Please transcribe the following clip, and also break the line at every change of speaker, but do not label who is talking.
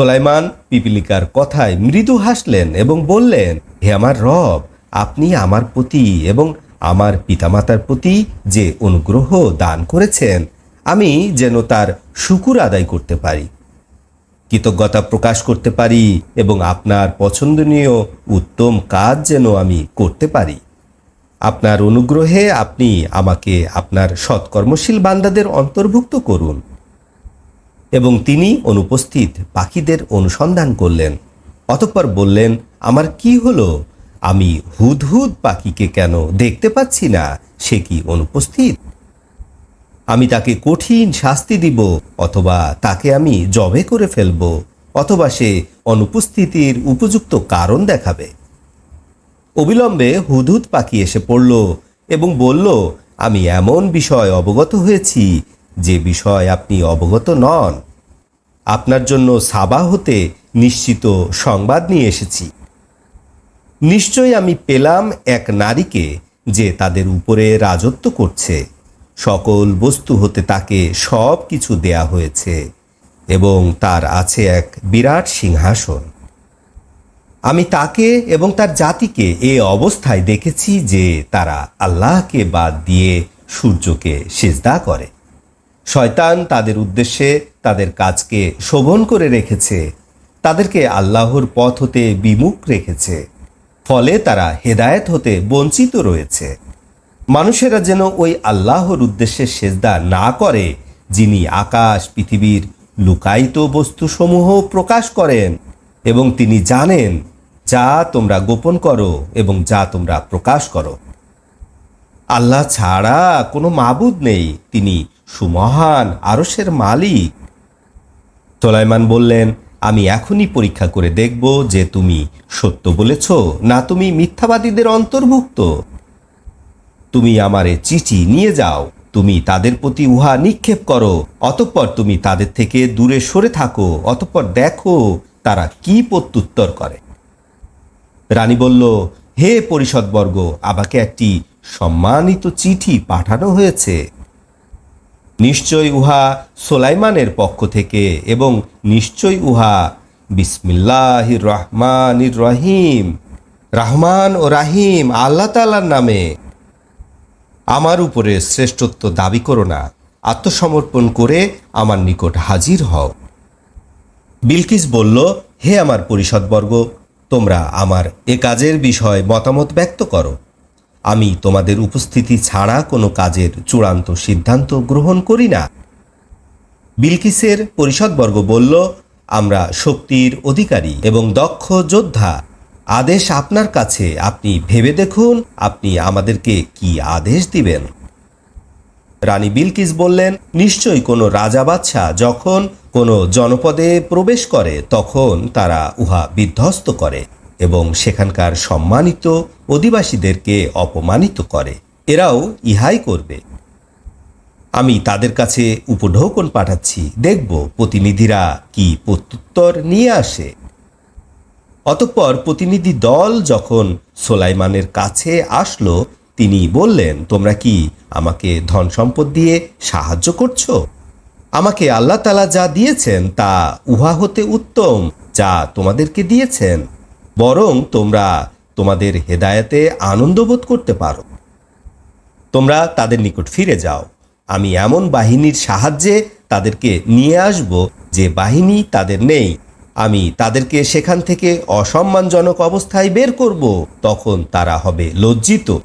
সোলাইমান পিপিলিকার কথায় মৃদু হাসলেন এবং বললেন, হে আমার রব, আপনি আমার প্রতি এবং আমার পিতামাতার প্রতি যে অনুগ্রহ দান করেছেন, আমি যেন তার শুকুর আদায় করতে পারি, কৃতজ্ঞতা প্রকাশ করতে পারি এবং আপনার পছন্দনীয় উত্তম কাজ যেন আমি করতে পারি। আপনার অনুগ্রহে আপনি আমাকে আপনার সৎকর্মশীল বান্দাদের অন্তর্ভুক্ত করুন। এবং তিনি অনুপস্থিত পাখিদের অনুসন্ধান করলেন। অতঃপর বললেন, আমার কি হলো? আমি হুদহুদ পাখিকে কেন দেখতে পাচ্ছি না? সে কি অনুপস্থিত? আমি তাকে কঠিন শাস্তি দিব, অথবা তাকে আমি জবে করে ফেলব, অথবা সে অনুপস্থিতির উপযুক্ত কারণ দেখাবে। অবিলম্বে হুদহুদ পাখি এসে পড়ল এবং বলল, আমি এমন বিষয় অবগত হয়েছি যে বিষয় আপনি অবগত নন, আপনার জন্য সাবা হতে নিশ্চিত সংবাদ নিয়ে এসেছি। নিশ্চয়ই আমি পেলাম এক নারীকে যে তাদের উপরে রাজত্ব করছে। সকল বস্তু হতে তাকে সব কিছু দেয়া হয়েছে এবং তার আছে এক বিরাট সিংহাসন। আমি তাকে এবং তার জাতিকে এ অবস্থায় দেখেছি যে তারা আল্লাহকে বাদ দিয়ে সূর্যকে সেজদা করে। শয়তান তাদের উদ্দেশ্যে তাদের কাজকে শোভন করে রেখেছে। তাদেরকে আল্লাহর পথ হতে বিমুখ রেখেছে। ফলে তারা হেদায়েত হতে বঞ্চিত রয়েছে। মানুষেরা যেন ওই আল্লাহর উদ্দেশ্যে সেজদা না করে, যিনি আকাশ, পৃথিবীর লুকায়িত বস্তুসমূহ প্রকাশ করেন এবং তিনি জানেন, যা তোমরা গোপন করো এবং যা তোমরা প্রকাশ করো। আল্লাহ ছাড়া কোনো মাবুদ নেই। তিনি সুমহান আরসের মালিক। তোলাইমান বললেন, আমি এখনই পরীক্ষা করে দেখব যে তুমি সত্য বলেছ না তুমি মিথ্যাবাদীদের অন্তর্ভুক্ত। তুমি আমারে চিঠি নিয়ে যাও, তুমি তাদের প্রতি উহা নিক্ষেপ করো, অতঃপর তুমি তাদের থেকে দূরে সরে থাকো, অতঃপর দেখো তারা কি প্রত্যুত্তর করে। রানী বলল, হে পরিষদবর্গ, আমাকে একটি সম্মানিত চিঠি পাঠানো হয়েছে। নিশ্চয় উহা সোলাইমানের পক্ষ থেকে এবং নিশ্চয় উহা বিসমিল্লাহির রহমানির রহিম। রহমান ও রাহিম আল্লাহ তালার নামে। আমার উপরে শ্রেষ্ঠত্ব দাবি করো না, আত্মসমর্পণ করে আমার নিকট হাজির হও। বিলকিস বলল, হে আমার পরিষদবর্গ, তোমরা আমার এ কাজের বিষয় মতামত ব্যক্ত করো। আমি তোমাদের উপস্থিতি ছাড়া কোনো কাজের চূড়ান্ত সিদ্ধান্ত গ্রহণ করি না। বিলকিসের পরিষদবর্গ বলল, আমরা শক্তির অধিকারী এবং দক্ষ যোদ্ধা। আদেশ আপনার কাছে। আপনি ভেবে দেখুন, আপনি আমাদেরকে কি আদেশ দিবেন? রানী বিলকিস বললেন, নিশ্চয়ই কোনো রাজা বাদশাহ যখন কোনো জনপদে প্রবেশ করে, তখন তারা উহা বিধ্বস্ত করে। এবং সেখানকার সম্মানিত অধিবাসীদেরকে অপমানিত করে। এরাও ইহাই করবে। আমি তাদের কাছে উপঢৌকন পাঠাচ্ছি। দেখব প্রতিনিধিরা কি প্রত্যুত্তর নিয়ে আসে। অতঃপর প্রতিনিধি দল যখন সোলাইমানের কাছে আসলো, তিনি বললেন, তোমরা কি আমাকে ধন সম্পদ দিয়ে সাহায্য করছ? আমাকে আল্লাহ তালা যা দিয়েছেন তা উহা হতে উত্তম যা তোমাদেরকে দিয়েছেন। বরং তোমরা তোমাদের হেদায়েতে আনন্দ বোধ করতে পারো। তোমরা তাদের নিকট ফিরে যাও। আমি এমন বাহিনীর সাহায্যে তাদেরকে নিয়ে আসব যে বাহিনী তাদের নেই। আমি তাদেরকে সেখান থেকে অসম্মানজনক অবস্থায় বের করব, তখন তারা হবে লজ্জিত।